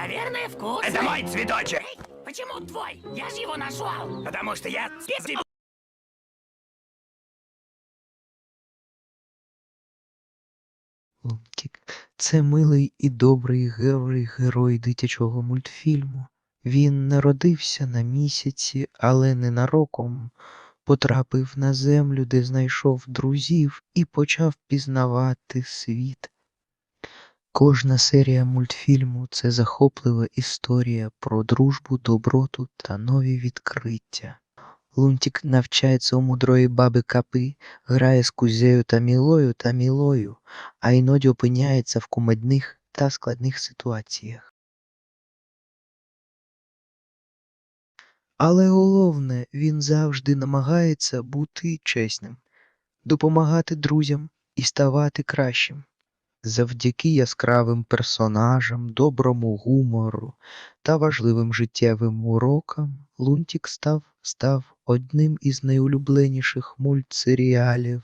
невкусный. Это мой цветочек, Эй, Почему твой? Я же его нашел. потому что я спи- Лунтик це милий і добрий герой герой дитячого мультфільму. Він народився на місяці, але ненароком потрапив на землю, де знайшов друзів і почав пізнавати світ. Кожна серія мультфільму це захоплива історія про дружбу, доброту та нові відкриття. Лунтик навчається у мудрої баби Капи, грає з кузею та мілою та мілою, а іноді опиняється в кумедних та складних ситуаціях. Але головне, він завжди намагається бути чесним, допомагати друзям і ставати кращим. Завдяки яскравим персонажам, доброму гумору та важливим життєвим урокам Лунтік став, став одним із найулюбленіших мультсеріалів